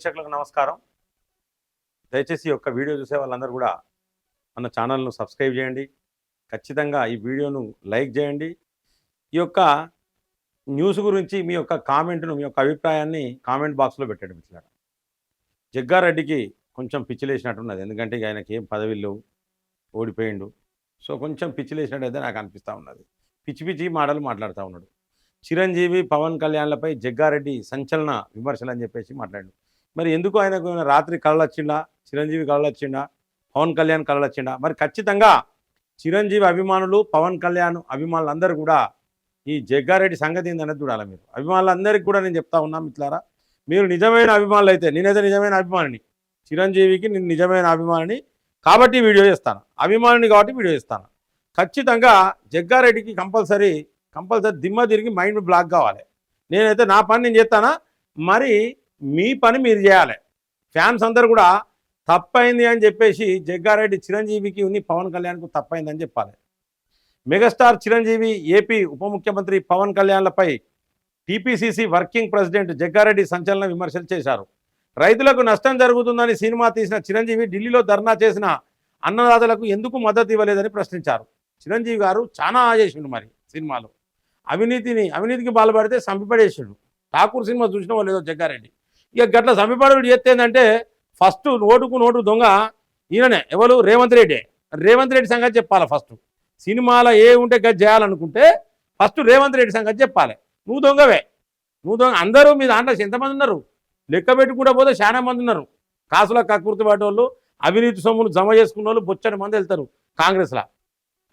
ప్రేక్షకులకు నమస్కారం. దయచేసి ఈ యొక్క వీడియో చూసే వాళ్ళందరూ కూడా మన ఛానల్ను సబ్స్క్రైబ్ చేయండి. ఖచ్చితంగా ఈ వీడియోను లైక్ చేయండి. ఈ యొక్క న్యూస్ గురించి మీ యొక్క కామెంట్ను మీ యొక్క అభిప్రాయాన్ని కామెంట్ బాక్స్లో పెట్టండి మిత్రులారా. జగ్గారెడ్డికి కొంచెం పిచ్చిలేసినట్టున్నది. ఎందుకంటే ఇక ఆయనకి ఏం పదవిలు లేవు. ఓడిపోయిండు. సో కొంచెం పిచ్చిలేసినట్టు అయితే నాకు అనిపిస్తూ ఉన్నది. పిచ్చి పిచ్చి మాటలు మాట్లాడుతూ ఉన్నాడు. చిరంజీవి పవన్ కళ్యాణ్లపై జగ్గారెడ్డి సంచలన విమర్శలు అని చెప్పేసి మాట్లాడు. మరి ఎందుకు ఆయనకు రాత్రి కళలు వచ్చిండా చిరంజీవి కళలు వచ్చిండా పవన్ కళ్యాణ్ కళలు వచ్చిండా మరి ఖచ్చితంగా చిరంజీవి అభిమానులు పవన్ కళ్యాణ్ అభిమానులు అందరూ కూడా ఈ జగ్గారెడ్డి సంగతి ఏందనేది చూడాలి మీరు? అభిమానులందరికీ కూడా నేను చెప్తా ఉన్నా మిత్రులారా మీరు నిజమైన అభిమానులు అయితే నేనైతే నిజమైన అభిమానిని చిరంజీవికి నేను నిజమైన అభిమానిని కాబట్టి వీడియో చేస్తాను. అభిమానిని కాబట్టి వీడియో చేస్తాను. ఖచ్చితంగా జగ్గారెడ్డికి కంపల్సరీ కంపల్సరీ దిమ్మ తిరిగి మైండ్ బ్లాక్ కావాలి. నేనైతే నా పని నేను చేస్తానా? మరి మీ పని మీరు చేయాలి. ఫ్యాన్స్ అందరు కూడా తప్పైంది అని చెప్పేసి జగ్గారెడ్డి చిరంజీవికి ఉన్ని పవన్ కళ్యాణ్కు తప్పైందని చెప్పాలి. మెగాస్టార్ చిరంజీవి ఏపీ ఉప ముఖ్యమంత్రి పవన్ కళ్యాణ్లపై టీపీసీసీ వర్కింగ్ ప్రెసిడెంట్ జగ్గారెడ్డి సంచలన విమర్శలు చేశారు. రైతులకు నష్టం జరుగుతుందని సినిమా తీసిన చిరంజీవి ఢిల్లీలో ధర్నా చేసిన అన్నదాతలకు ఎందుకు మద్దతు ఇవ్వలేదని ప్రశ్నించారు. చిరంజీవి గారు చాలా చేసిండు మరి సినిమాలో. అవినీతిని అవినీతికి బాలపడితే సంపిపడేసిండు. ఠాకూర్ సినిమా చూసిన వాళ్ళు జగ్గారెడ్డి. ఇక గట్ల సంపిపడు చేస్తేందంటే ఫస్ట్ నోటుకు నోటు దొంగ ఈయననే. ఎవరు? రేవంత్ రెడ్డి. రేవంత్ రెడ్డి సంగతి చెప్పాలి ఫస్ట్. సినిమాలో ఏ ఉంటే గది చేయాలనుకుంటే ఫస్ట్ రేవంత్ రెడ్డి సంగతి చెప్పాలి. నువ్వు దొంగవే. నువ్వు దొంగ. అందరూ మీ దాంట్లో ఎంతమంది ఉన్నారు? లెక్క పెట్టుకుంటూ పోతే చాలా మంది ఉన్నారు. కాసుల కక్కుర్తి పడ్డోళ్ళు అవినీతి సొమ్ములు జమ చేసుకున్న వాళ్ళు బొచ్చని మంది వెళ్తారు కాంగ్రెస్లో.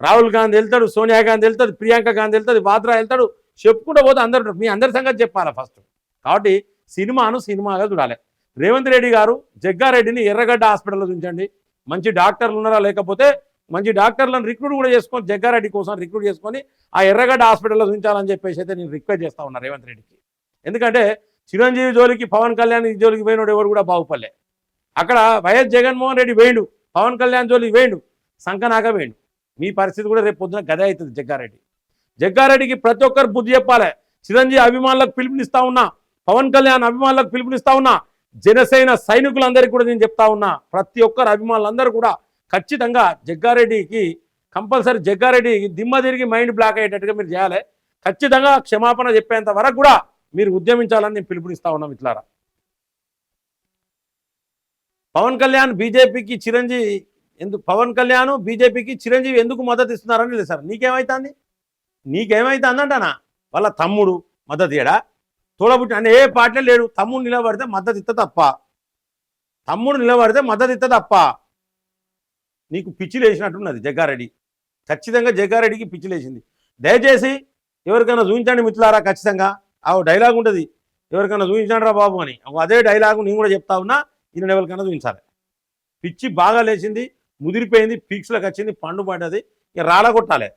రాహుల్ గాంధీ వెళ్తాడు సోనియా గాంధీ వెళ్తాడు ప్రియాంక గాంధీ వెళ్తాడు వాద్రా వెళ్తాడు చెప్పుకుంటూ పోతే అందరు మీ అందరి సంగతి చెప్పాలి ఫస్ట్. కాబట్టి సినిమాను సినిమాగా చూడాలి. రేవంత్ రెడ్డి గారు జగ్గారెడ్డిని ఎర్రగడ్డ హాస్పిటల్లో ఉంచండి మంచి డాక్టర్లు ఉన్నారా లేకపోతే మంచి డాక్టర్లను రిక్రూట్ కూడా చేసుకొని జగ్గారెడ్డి కోసం రిక్రూట్ చేసుకొని ఆ ఎర్రగడ్డ హాస్పిటల్లో ఉంచాలని చెప్పేసి అయితే నేను రిక్వెస్ట్ చేస్తా ఉన్నా రేవంత్ రెడ్డికి. ఎందుకంటే చిరంజీవి జోలికి పవన్ కళ్యాణ్ జోలికి పోయినోడు ఎవరు కూడా బాగుపడలే. అక్కడ వైఎస్ జగన్మోహన్ రెడ్డి వేయండు. పవన్ కళ్యాణ్ జోలికి వేయండు. సంకనాక వేయండు. మీ పరిస్థితి కూడా రేపు పొద్దున గదే అవుతుంది జగ్గారెడ్డి. జగ్గారెడ్డికి ప్రతి ఒక్కరు బుద్ధి చెప్పాలి. చిరంజీవి అభిమానులకు పిలుపునిస్తా ఉన్నా. పవన్ కళ్యాణ్ అభిమానులకు పిలుపునిస్తా ఉన్నా జనసేన సైనికులందరికీ కూడా నేను చెప్తా ఉన్నా ప్రతి ఒక్కరు అభిమానులందరూ కూడా ఖచ్చితంగా జగ్గారెడ్డికి కంపల్సరీ జగ్గారెడ్డి దిమ్మ తిరిగి మైండ్ బ్లాక్ అయ్యేటట్టుగా మీరు చేయాలి. ఖచ్చితంగా క్షమాపణ చెప్పేంత వరకు కూడా మీరు ఉద్యమించాలని నేను పిలుపునిస్తా ఉన్నాం ఇట్లారా పవన్ కళ్యాణ్ బీజేపీకి చిరంజీవి ఎందుకు పవన్ కళ్యాణ్ బీజేపీకి చిరంజీవి ఎందుకు మద్దతు ఇస్తున్నారని లేదు సార్. నీకేమైతుంది? అంటానా? వాళ్ళ తమ్ముడు మద్దతు ఇయడా తోడబుట్టి అంటే ఏ పార్టీలో లేడు. తమ్ముడు నిలబడితే మద్దతు ఇత్త తప్ప. తమ్ముడు నిలబడితే మద్దతు ఇత్త తప్ప. నీకు పిచ్చి లేచినట్టున్నది జగ్గారెడ్డి. ఖచ్చితంగా జగ్గారెడ్డికి పిచ్చి లేచింది. దయచేసి ఎవరికైనా చూపించండి మిత్రులారా ఖచ్చితంగా. ఆ డైలాగ్ ఉంటుంది. ఎవరికైనా చూపించండిరా బాబు అని. అదే డైలాగు నేను కూడా చెప్తా ఉన్నా ఈయన ఎవరికైనా చూపించాలి. పిచ్చి బాగా లేచింది ముదిరిపోయింది పీక్స్లోకి వచ్చింది పండు పడ్డది ఇక రాలగొట్టాలి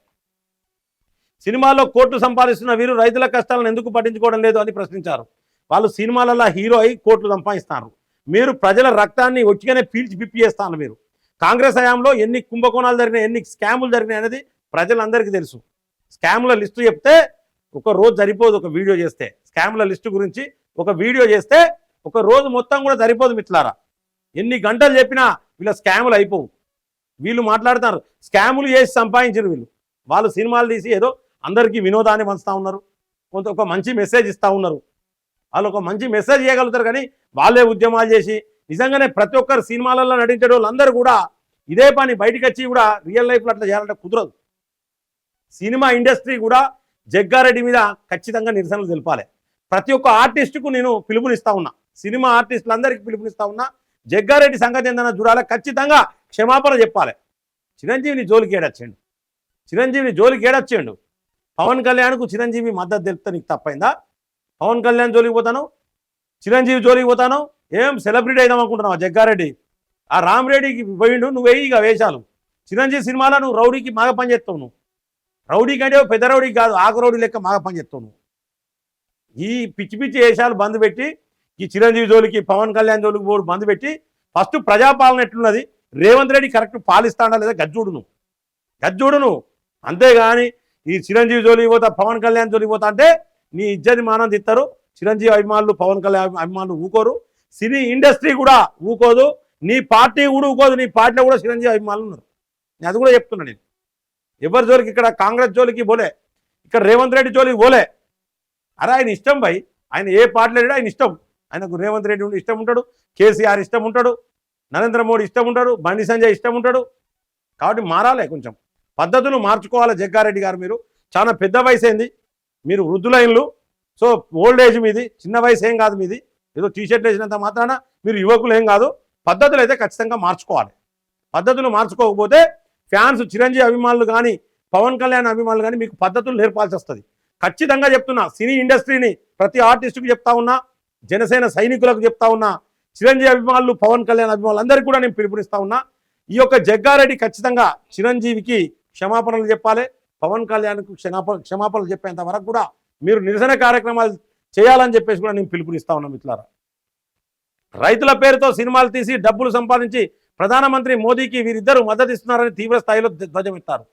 సినిమాలో కోట్లు సంపాదిస్తున్న వీరు రైతుల కష్టాలను ఎందుకు పట్టించుకోవడం లేదు అని ప్రశ్నించారు. వాళ్ళు సినిమాలలో హీరో అయి కోట్లు సంపాదిస్తారు. మీరు ప్రజల రక్తాన్ని వచ్చిగానే పీల్చి పిప్పియేస్తాను మీరు కాంగ్రెస్ హయాంలో ఎన్ని కుంభకోణాలు జరిగినాయి ఎన్ని స్కాములు జరిగినాయి అనేది ప్రజలందరికీ తెలుసు. స్కాముల లిస్టు చెప్తే ఒక రోజు సరిపోదు ఒక వీడియో చేస్తే. స్కాముల లిస్టు గురించి ఒక వీడియో చేస్తే ఒక రోజు మొత్తం కూడా సరిపోదు మిట్లారా ఎన్ని గంటలు చెప్పినా వీళ్ళ స్కాములు అయిపోవు. వీళ్ళు మాట్లాడుతారు స్కాములు చేసి సంపాదించారు వీళ్ళు. వాళ్ళు సినిమాలు తీసి ఏదో అందరికీ వినోదాన్ని పంచుతూ ఉన్నారు. కొంత ఒక మంచి మెసేజ్ ఇస్తూ ఉన్నారు. వాళ్ళు ఒక మంచి మెసేజ్ చేయగలుగుతారు కానీ వాళ్ళే ఉద్యమాలు చేసి నిజంగానే ప్రతి ఒక్కరు సినిమాలలో నటించే వాళ్ళందరూ కూడా ఇదే పని బయటకు వచ్చి కూడా రియల్ లైఫ్లో అట్లా చేయాలంటే కుదరదు. సినిమా ఇండస్ట్రీ కూడా జగ్గారెడ్డి మీద ఖచ్చితంగా నిరసనలు తెలపాలి. ప్రతి ఒక్క ఆర్టిస్టుకు నేను పిలుపునిస్తా ఉన్నా. సినిమా ఆర్టిస్టులందరికీ పిలుపునిస్తా ఉన్నా. జగ్గారెడ్డి సంగతి ఏందన్నా చూడాలి. ఖచ్చితంగా క్షమాపణ చెప్పాలి. చిరంజీవిని జోలికి ఏడొచ్చిండు చిరంజీవిని జోలికి ఏడొచ్చిండు పవన్ కళ్యాణ్కు చిరంజీవి మద్దతు తెలిపితే నీకు తప్పైందా? పవన్ కళ్యాణ్ జోలికి పోతాను? చిరంజీవి జోలికి పోతాను? ఏం సెలబ్రిటీ అయిదాం అనుకుంటున్నావు జగ్గారెడ్డి? ఆ రామరెడ్డికి పోయిండు నువ్వు వేయి ఇక వేషాలు. చిరంజీవి సినిమాలో నువ్వు రౌడీకి మాగ పని చేస్తావు నువ్వు. రౌడీ కంటే పెద్ద రౌడీ కాదు ఆకు రౌడీ లెక్క మాగ పని చేస్తావు నువ్వు. ఈ పిచ్చి పిచ్చి వేషాలు బంద్ పెట్టి ఈ చిరంజీవి జోలికి పవన్ కళ్యాణ్ జోలికి పోడు బంద్ పెట్టి ఫస్ట్ ప్రజాపాలన ఎట్లున్నది? రేవంత్ రెడ్డి కరెక్ట్ పాలిస్తాడా లేదా గజ్జూడు నువ్వు? గజ్జూడు నువ్వు. అంతేగాని ఈ చిరంజీవి జోలికి పోతా పవన్ కళ్యాణ్ జోలికి పోతా అంటే నీ ఇజ్జని మానం తిత్తారు చిరంజీవి అభిమానులు పవన్ కళ్యాణ్ అభిమానులు ఊకోరు. సినీ ఇండస్ట్రీ కూడా ఊకోదు. నీ పార్టీ కూడా ఊకోదు. నీ పార్టీలో కూడా చిరంజీవి అభిమానులు ఉన్నారు. నేను అది కూడా చెప్తున్నా నేను. ఎవరి జోలికి ఇక్కడ కాంగ్రెస్ జోలికి పోలే. ఇక్కడ రేవంత్ రెడ్డి జోలికి పోలే. అరే ఆయన ఇష్టం భయ్. ఆయన ఏ పార్టీలో ఆయన ఇష్టం. ఆయనకు రేవంత్ రెడ్డి ఉండి ఇష్టం ఉంటాడు. కేసీఆర్ ఇష్టం ఉంటాడు. నరేంద్ర మోడీ ఇష్టం ఉంటాడు. బండి సంజయ్ ఇష్టం ఉంటాడు. కాబట్టి మారాలి కొంచెం. పద్ధతులు మార్చుకోవాలి జగ్గారెడ్డి గారు మీరు? చాలా పెద్ద వయసు అయింది మీరు వృద్ధులైన్లు. సో ఓల్డ్ ఏజ్ మీది చిన్న వయసు ఏం కాదు మీది. ఏదో టీ షర్ట్ వేసినంత మాత్రాన మీరు యువకులు ఏం కాదు. పద్ధతులు అయితే ఖచ్చితంగా మార్చుకోవాలి. పద్ధతులు మార్చుకోకపోతే ఫ్యాన్స్ చిరంజీవి అభిమానులు కానీ పవన్ కళ్యాణ్ అభిమానులు కానీ మీకు పద్ధతులు నేర్పాల్సి వస్తుంది. ఖచ్చితంగా చెప్తున్నా సినీ ఇండస్ట్రీని ప్రతి ఆర్టిస్టుకు చెప్తా ఉన్నా జనసేన సైనికులకు చెప్తా ఉన్నా చిరంజీవి అభిమానులు పవన్ కళ్యాణ్ అభిమానులు అందరికీ కూడా నేను పిలుపునిస్తా ఉన్నా ఈ యొక్క జగ్గారెడ్డి ఖచ్చితంగా చిరంజీవికి క్షమాపణలు చెప్పాలి. పవన్ కళ్యాణ్కు క్షమాపణ క్షమాపణలు చెప్పేంత వరకు కూడా మీరు నిరసన కార్యక్రమాలు చేయాలని చెప్పేసి కూడా నేను పిలుపునిస్తా ఉన్నా మిత్రులారా. రైతుల పేరుతో సినిమాలు తీసి డబ్బులు సంపాదించి ప్రధానమంత్రి మోదీకి వీరిద్దరూ మద్దతు ఇస్తున్నారని తీవ్ర స్థాయిలో ధ్వజమెత్తారు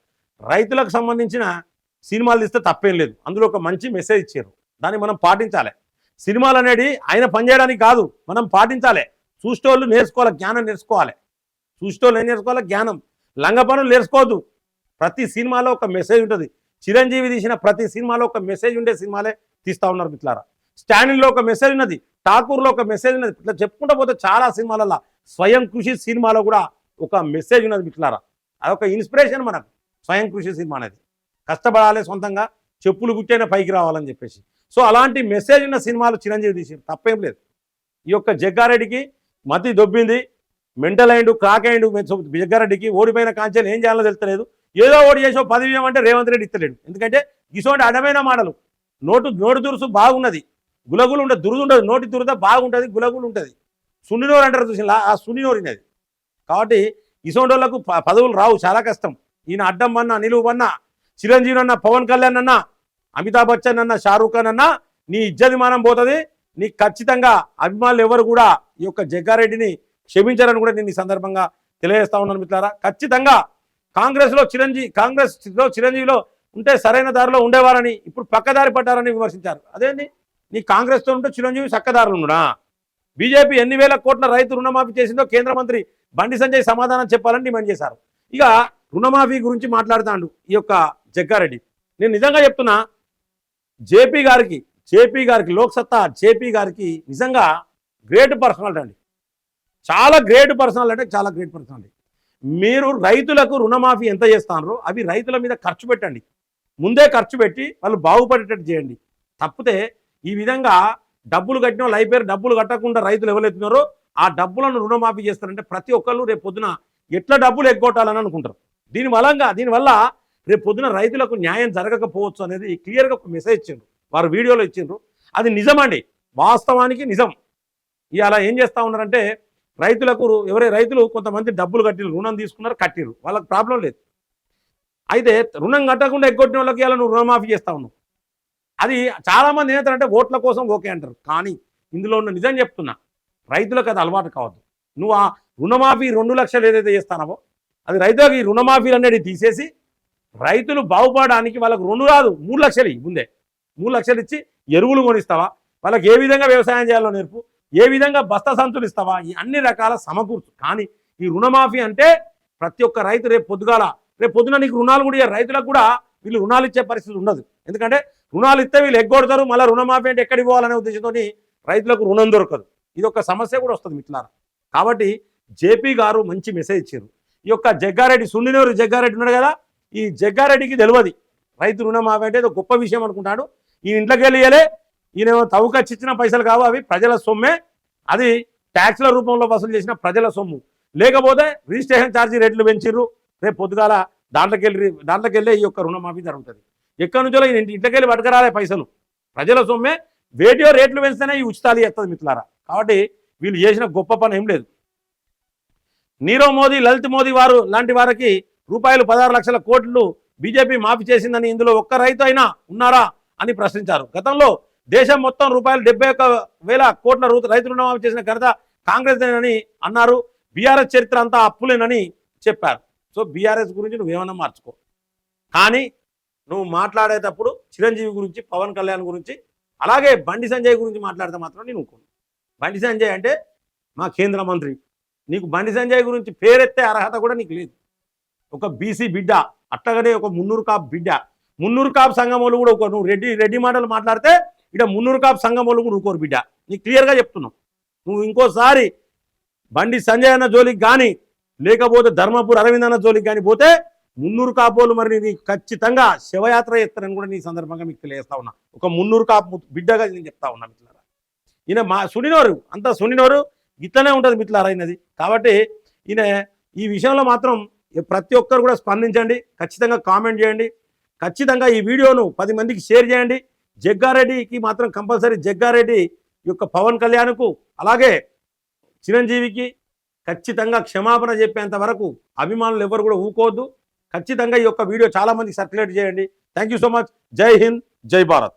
రైతులకు సంబంధించిన సినిమాలు తీస్తే తప్పేం లేదు. అందులో ఒక మంచి మెసేజ్ ఇచ్చారు. దాన్ని మనం పాటించాలి. సినిమాలు అనేది ఆయన పనిచేయడానికి కాదు. మనం పాటించాలి. చూసేటోళ్ళు నేర్చుకోవాలి. జ్ఞానం నేర్చుకోవాలి. చూసేటోళ్ళు ఏం నేర్చుకోవాలి? జ్ఞానం. లంగ పనులు నేర్చుకోవద్దు. ప్రతి సినిమాలో ఒక మెసేజ్ ఉంటుంది. చిరంజీవి తీసిన ప్రతి సినిమాలో ఒక మెసేజ్ ఉండే సినిమాలే తీస్తా ఉన్నారు మిత్రులారా. స్టాండింగ్లో ఒక మెసేజ్ ఉన్నది ఠాకూర్లో ఒక మెసేజ్ ఉన్నది. ఇట్లా చెప్పుకుంటూ పోతే చాలా సినిమాలలో స్వయం కృషి సినిమాలో కూడా ఒక మెసేజ్ ఉన్నది మిట్లారా అదొక ఇన్స్పిరేషన్ మనకు స్వయం కృషి సినిమా అనేది. కష్టపడాలి సొంతంగా చెప్పులు గుట్టైనా పైకి రావాలని చెప్పేసి. సో అలాంటి మెసేజ్ ఉన్న సినిమాలు చిరంజీవి తీసారు తప్పేం లేదు. ఈ యొక్క జగ్గారెడ్డికి మతి దొబ్బింది మెంటల్ అయిండు క్రాక్ అయిండు జగ్గారెడ్డికి ఓడిపోయిన కాంచెలు ఏం చేయాలో తెలుస్తలేదు. ఏదో ఓడి చేసో పదవి ఏమంటే రేవంత్ రెడ్డి ఇస్తలేడు. ఎందుకంటే ఇటువంటి అడమైన మాటలు నోటు నోటి దురుసు బాగున్నది. గులగులు ఉండదు దురుదు ఉండదు నోటి దురద బాగుంటుంది గులగులు ఉంటుంది. సున్నినోరు అంటారు చూసిన ఆ సున్నినోరినది కాబట్టి ఇసోండోళ్ళకు ప- పదవులు రావు చాలా కష్టం. ఈయన అడ్డం అన్న నిలువు అన్న చిరంజీవి అన్న పవన్ కళ్యాణ్ అన్న అమితాబ్ బచ్చన్ అన్న షారూఖ్ ఖాన్ అన్న నీ ఇజ్జతిమానం పోతుంది. నీకు ఖచ్చితంగా అభిమానులు ఎవరు కూడా ఈ యొక్క జగ్గారెడ్డిని క్షమించారని కూడా నేను ఈ సందర్భంగా తెలియజేస్తా ఉన్నాను మిత్రులారా. ఖచ్చితంగా కాంగ్రెస్లో చిరంజీవి కాంగ్రెస్లో చిరంజీవిలో ఉంటే సరైన దారిలో ఉండేవారని ఇప్పుడు పక్కదారి పడ్డారని విమర్శించారు. అదేంటి నీ కాంగ్రెస్తో ఉంటే చిరంజీవి చక్కదారులు బీజేపీ ఎన్ని వేల కోట్ల రైతు రుణమాఫీ చేసిందో కేంద్ర మంత్రి బండి సంజయ్ సమాధానం చెప్పాలని డిమాండ్ చేశారు. ఇక రుణమాఫీ గురించి మాట్లాడుతాడు ఈ యొక్క జగ్గారెడ్డి. నేను నిజంగా చెప్తున్నా జేపీ గారికి జేపీ గారికి లోక్సత్తా జేపీ గారికి నిజంగా గ్రేట్ పర్సనాలిటీ అండి. చాలా గ్రేట్ పర్సనాలిటీ అంటే చాలా గ్రేట్ పర్సనాలిటీ. మీరు రైతులకు రుణమాఫీ ఎంత చేస్తారో అవి రైతుల మీద ఖర్చు పెట్టండి. ముందే ఖర్చు పెట్టి వాళ్ళు బాగుపడేటట్టు చేయండి. తప్పితే ఈ విధంగా డబ్బులు కట్టిన వాళ్ళు అయిపోయారు. డబ్బులు కట్టకుండా రైతులు ఎవరెత్తున్నారో ఆ డబ్బులను రుణమాఫీ చేస్తారంటే ప్రతి ఒక్కళ్ళు రేపు పొద్దున ఎట్లా డబ్బులు ఎగ్గొట్టాలని అనుకుంటారు. దీని వలంగా దీనివల్ల రేపు పొద్దున రైతులకు న్యాయం జరగకపోవచ్చు అనేది క్లియర్గా ఒక మెసేజ్ ఇచ్చిండ్రు. వారు వీడియోలో ఇచ్చిండ్రు. అది నిజమండి. వాస్తవానికి నిజం. ఇవాళ ఏం చేస్తూ ఉన్నారంటే రైతులకు ఎవరే రైతులు కొంతమంది డబ్బులు కట్టిరు రుణం తీసుకున్నారు కట్టిరు వాళ్ళకి ప్రాబ్లం లేదు. అయితే రుణం కట్టకుండా ఎగ్గొట్టిన వాళ్ళకి ఇలా నువ్వు రుణమాఫీ చేస్తా ఉన్నావు. అది చాలామంది అంటే ఓట్ల కోసం ఓకే అంటారు. కానీ ఇందులో ఉన్న నిజం చెప్తున్నా రైతులకు అది అలవాటు కావద్దు. నువ్వు ఆ రుణమాఫీ రెండు లక్షలు ఏదైతే చేస్తానవో అది రైతులకు ఈ రుణమాఫీలు అనేది తీసేసి రైతులు బాగుపడడానికి వాళ్ళకు రెండు రాదు మూడు లక్షలు ముందే. మూడు లక్షలు ఇచ్చి ఎరువులు కొనిస్తావా? వాళ్ళకి ఏ విధంగా వ్యవసాయం చేయాలో నేర్పు. ఏ విధంగా బస్తా సంతులు ఇస్తావా? ఈ అన్ని రకాల సమకూర్చు. కానీ ఈ రుణమాఫీ అంటే ప్రతి ఒక్క రైతు రేపు పొద్దుగాల రేపు పొద్దున నీకు రుణాలు కూడా రైతులకు కూడా వీళ్ళు రుణాలు ఇచ్చే పరిస్థితి ఉండదు. ఎందుకంటే రుణాలు ఇస్తే వీళ్ళు ఎగ్గొడతారు మళ్ళీ రుణమాఫీ అంటే ఎక్కడికి పోవాలనే ఉద్దేశంతో రైతులకు రుణం దొరకదు. ఇది ఒక సమస్య కూడా వస్తుంది మిట్లారా కాబట్టి జేపీ గారు మంచి మెసేజ్ ఇచ్చారు. ఈ యొక్క జగ్గారెడ్డి సున్నినూరు జగ్గారెడ్డి ఉన్నాడు కదా? ఈ జగ్గారెడ్డికి తెలియదు రైతు రుణమాఫీ అంటే గొప్ప విషయం అనుకుంటాడు. ఈ ఇంట్లోకి వెళ్ళియలే ఈయన తవ్వుకచ్చి ఇచ్చిన పైసలు కావు అవి ప్రజల సొమ్మే. అది ట్యాక్స్ల రూపంలో వసూలు చేసిన ప్రజల సొమ్ము. లేకపోతే రిజిస్ట్రేషన్ ఛార్జీ రేట్లు పెంచిర్రు. రేపు పొద్దుగాల దాంట్లోకి వెళ్ళి దాంట్లోకి వెళ్ళే ఈ యొక్క రుణమాఫీ జరుగుతుంది. ఎక్కడి నుంచో ఈయన ఇంటి- వెళ్ళి పట్టుకురాలే పైసలు. ప్రజల సొమ్మే. వేటియో రేట్లు పెంచితేనే ఈ ఉచితాలు చేస్తుంది మిత్రులారా. కాబట్టి వీళ్ళు చేసిన గొప్ప పని ఏం లేదు. నీరవ్ మోదీ లలిత్ మోదీ వారు లాంటి వారికి రూపాయలు పదహారు లక్షల కోట్లు బీజేపీ మాఫీ చేసిందని ఇందులో ఒక్క రైతు అయినా ఉన్నారా అని ప్రశ్నించారు. గతంలో దేశం మొత్తం రూపాయలు డెబ్బై ఒక్క వేల కోట్ల రూ- రైతు రుణమాఫీ చేసిన ఘనత కాంగ్రెస్ అని అన్నారు. బీఆర్ఎస్ చరిత్ర అంతా అప్పులేనని చెప్పారు. సో బీఆర్ఎస్ గురించి నువ్వేమన్నా మార్చుకో. కానీ నువ్వు మాట్లాడేటప్పుడు చిరంజీవి గురించి పవన్ కళ్యాణ్ గురించి అలాగే బండి సంజయ్ గురించి మాట్లాడితే మాత్రం నేను ఊరుకోను. బండి సంజయ్ అంటే మా కేంద్ర మంత్రి. నీకు బండి సంజయ్ గురించి పేరెత్తే అర్హత కూడా నీకు లేదు. ఒక బీసీ బిడ్డ అట్టగనే ఒక మున్నూరు కాపు బిడ్డ. మున్నూరు కాపు సంఘం వాళ్ళు కూడా ఒక నువ్వు రెడ్డి రెడ్డి మాటలు మాట్లాడితే ఇక్కడ మున్నూరు కాపు సంఘం వాళ్ళు కూడా ఊకోరు బిడ్డ. నీకు క్లియర్గా చెప్తున్నావు నువ్వు ఇంకోసారి బండి సంజయ్ అన్న జోలికి కానీ లేకపోతే ధర్మపూర్ అరవింద్ అన్న జోలికి కానీ పోతే మున్నూరు కాపోలు మరి నీ ఖచ్చితంగా శివయాత్ర చేస్తారని కూడా నీ సందర్భంగా మీకు తెలియజేస్తా ఉన్నా. ఒక మున్నూరు కాపు బిడ్డగా నేను చెప్తా ఉన్నా మిత్రులారా. ఈయన మా సునినోరు అంతా సునినోరు ఇట్లనే ఉంటుంది మిత్రులారా అయినది కాబట్టి ఈయన ఈ విషయంలో మాత్రం ప్రతి ఒక్కరు కూడా స్పందించండి ఖచ్చితంగా కామెంట్ చేయండి ఖచ్చితంగా ఈ వీడియోను పది మందికి షేర్ చేయండి. జగ్గారెడ్డికి మాత్రం కంపల్సరీ జగ్గారెడ్డి యొక్క పవన్ కళ్యాణ్కు అలాగే చిరంజీవికి ఖచ్చితంగా క్షమాపణ చెప్పేంత వరకు అభిమానులు ఎవరు కూడా ఊకోవద్దు. ఖచ్చితంగా ఈ యొక్క వీడియో చాలామందికి సర్క్యులేట్ చేయండి. థ్యాంక్ సో మచ్ జై హింద్ జై భారత్.